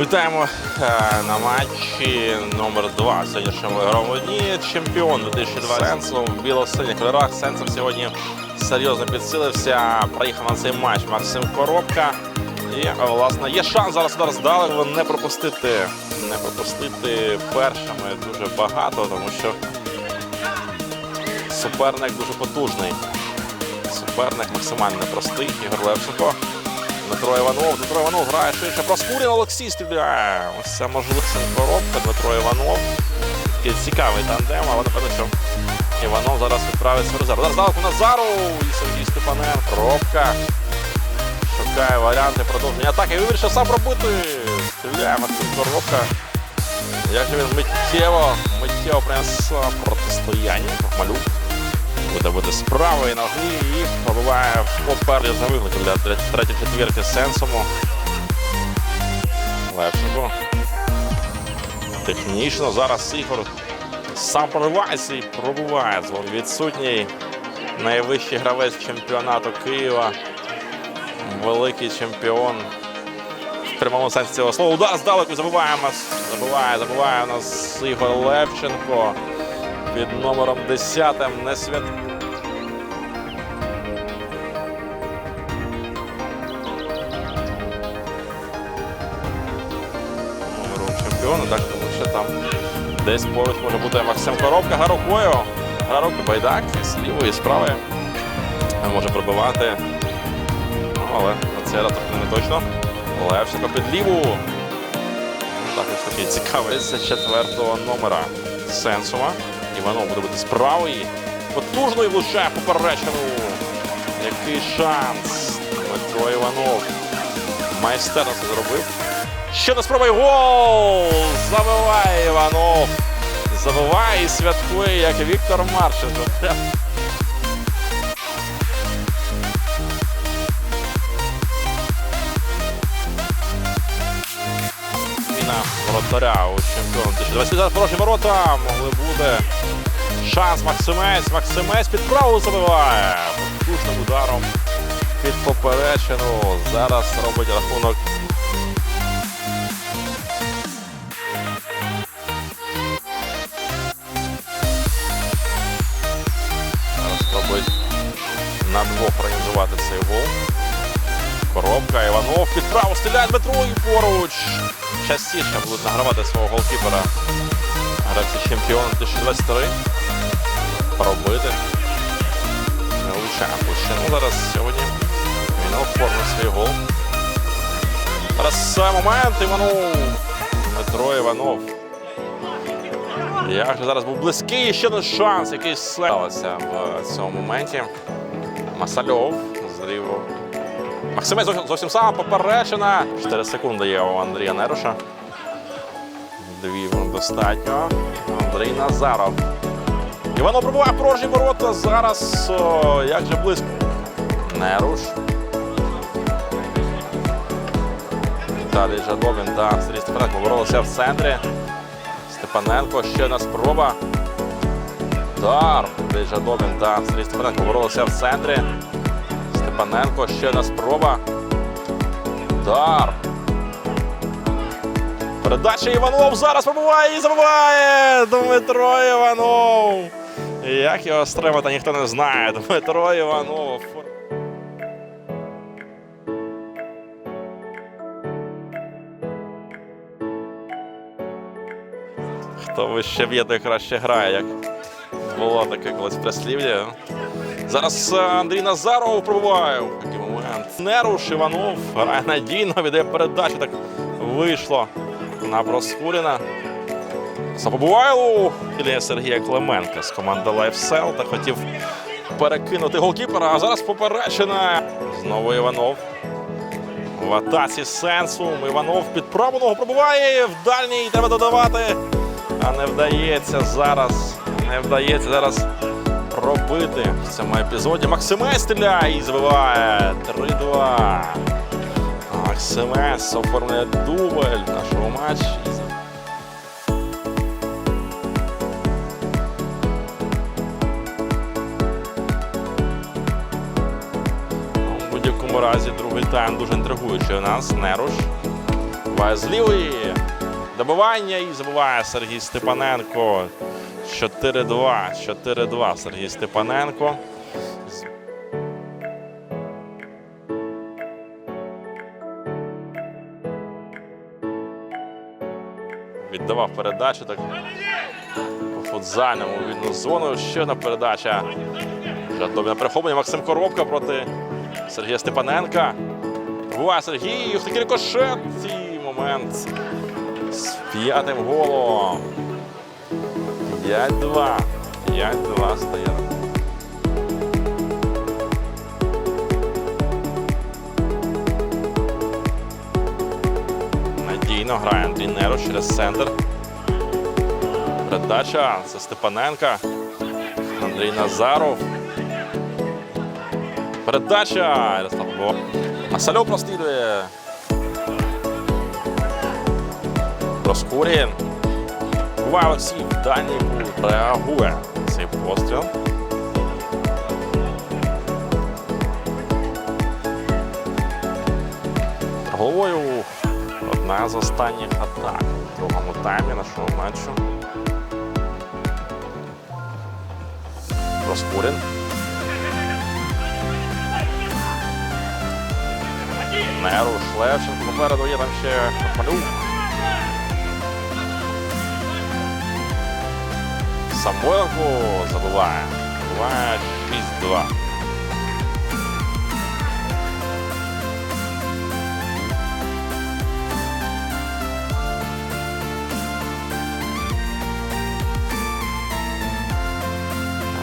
Вітаємо е, на матчі номер 2 сьогоднішньому ігровому. Чемпіон 2020 Сенсом в біло-синіх кольорах. Сенсом сьогодні серйозно підсилився. Приїхав на цей матч Максим Коробка. І власне є шанс зараз удар здалеку не пропустити. Не пропустити першими дуже багато, тому що суперник дуже потужний. Суперник максимально непростий. Ігор Левченко. Дмитро Іванов. Дмитро Іванов грає швидше. Проскурін Олексій стріляє. Ось це можливість коробка. Дмитро Іванов. Такий цікавий тандем, але напевно, що Іванов зараз відправить свій резерв. Зараз далеко Назару і Сергій Степаненко. Коробка. Шукає варіанти продовження атаки. Вирішив сам робити. Стріляє Максим Коробка. Як же він миттєво, миттєво принес протистояння. Малюк буде бути з правої ноги і пробиває попереду за виклик для третьої четвірки сенсому. Левченко. Технічно зараз Ігор сам проривається і пробуває. Відсутній. Найвищий гравець чемпіонату Києва. Великий чемпіон. В прямому сенсі цього слова. Удар здалеку. Забиває, забиває у нас Ігор Левченко. Під номером 10 не свят. Номером чемпіона, так, тому що там десь поруч може бути Максим Коробка гра рукою. Гра руки байдак з лівої, правої. Може пробивати. Ну, але раз трохи не точно. Левченко під ліву. Так, ось такий цікавий з четвертого номера Сенсова. Іванов буде бути з. Потужно і влучає поперечину. Який шанс. Дмитро Іванов. Майстерно це зробив. Ще не спробує гол! Забиває Іванов. Забиває і святкує, як Віктор Марченко. Зміна воротаря у чемпіону 2020. Зараз хороші ворота. Могли буде шанс Максимець. Максимець під праву забиває. Потужним ударом під поперечину. Зараз робить рахунок. Зараз спробують на двох організувати цей гол. Коробка, Іванов під право стріляє Дмитро і поруч. Частіше будуть награвати свого голкіпера. Гравці чемпіон 2023. Пробити. Влучає Пущину зараз сьогодні. Він оформив свій гол. Зараз момент Іванов. Дмитро Іванов. Як же зараз був близький ще один шанс, який стався в цьому моменті. Масальов зріву. Максимець зовсім, зовсім сам поперечена. 4 секунди є у Андрія Неруша. Дві достатньо. Андрій Назаров. Іванов пробуває порожні ворота. Зараз о, як же близько. Неруш. Віталій Жадовін та Сергій Степаненко боролися в центрі. Степаненко ще одна спроба. Дар. Андрій Жадовін та Сергій Степаненко боролися в центрі. Степаненко, ще одна спроба. Дар. Передача Іванов зараз пробуває і забиває Дмитро Іванов. Як його стримати, ніхто не знає. Дмитро Іванов. Хто вище б'є, той краще грає, як було таке колись прислів'я. Зараз е, Андрій Назаров пробуває. в Такий момент. Неруш Іванов грає надійно, віддає передачу. Так вийшло на Проскуріна. Запобувайлу Ілія Сергія Клименка з команди Лайфсел та хотів перекинути голкіпера, а зараз поперечена. Знову Іванов. В атаці сенсу. Іванов під праву ногу пробуває. В дальній треба додавати. А не вдається зараз. Не вдається зараз пробити в цьому епізоді. Максимець стріляє і забиває 3-2. Максимець оформляє дубль нашого матчі. Тайм дуже інтригуючий у нас. Неруш. З лівої. Добивання і забуває Сергій Степаненко. 4-2. 4-2 Сергій Степаненко. Віддавав передачу так по футзальному вільну зону. Ще одна передача. На перехоплення. Максим Коробка проти Сергія Степаненка. Буває Сергій. Ух, такий рикошет. І момент з п'ятим голом. 5-2. 5-2 стає. Надійно грає Андрій Неро через центр. Передача. Це Степаненка. Андрій Назаров. Передача. Ярослав Бо. А Сальов прострілює. Проскурін. Буває Олексій в дальній. Реагує цей постріл. Головою одна з останніх атак у другому таймі нашого матчу. Проскурін. Неруш, Левченко попереду є там ще Малюк. Самойленко забиває. Забиває 6-2.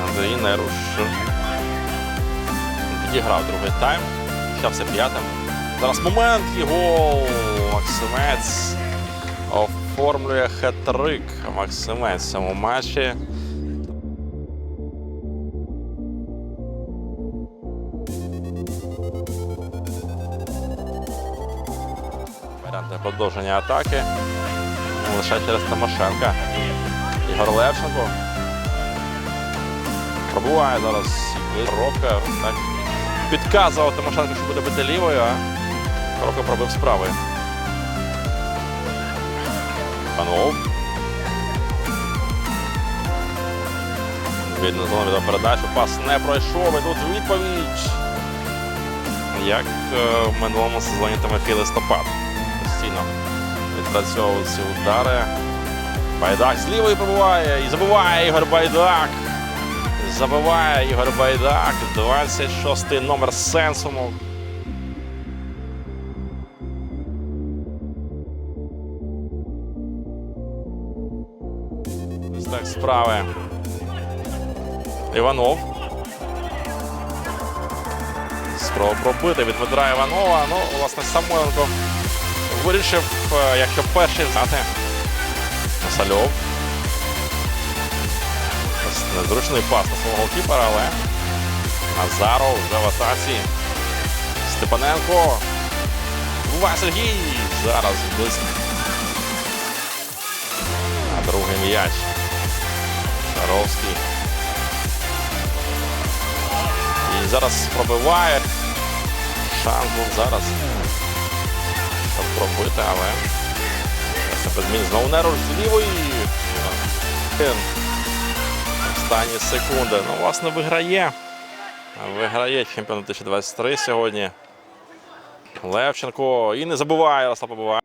Андрій Неруш підіграв другий тайм. Почався п'ятим. Зараз момент гол. Максимець оформлює хет-трик. Максимець в цьому матчі. Варіант продовження атаки. Лише через Тимошенка. Ігор Левченко. Пробуває зараз Коробка. Так. Підказував Тимошенко, що буде бити лівою, Коробка пробив з правої. Панов. Видно, знову віддав передачу. Пас не пройшов. І тут відповідь. Як е, в минулому сезоні Тимофій Листопад. Постійно відпрацьовував ці удари. Байдак з лівої пробуває і забиває Ігор Байдак. Забиває Ігор Байдак. 26-й номер Сенсуму. Так справи. Іванов. Спроба пробити від Дмитра Іванова. Ну, власне, Самойленко вирішив, е, якщо перший взяти. Масальов. Незручний пас на свого голкіпера, але Назаров вже в атаці. Степаненко. Буває Сергій. Зараз близько. А другий м'яч. Шаровський. І зараз пробиває. Шанс був зараз. Щоб пробити, але. Це без змін знову Неруш з лівої. Останні секунди. Ну, власне, виграє. Виграє чемпіонат 2023 сьогодні. Левченко. І не забуває, Ярослав побуває.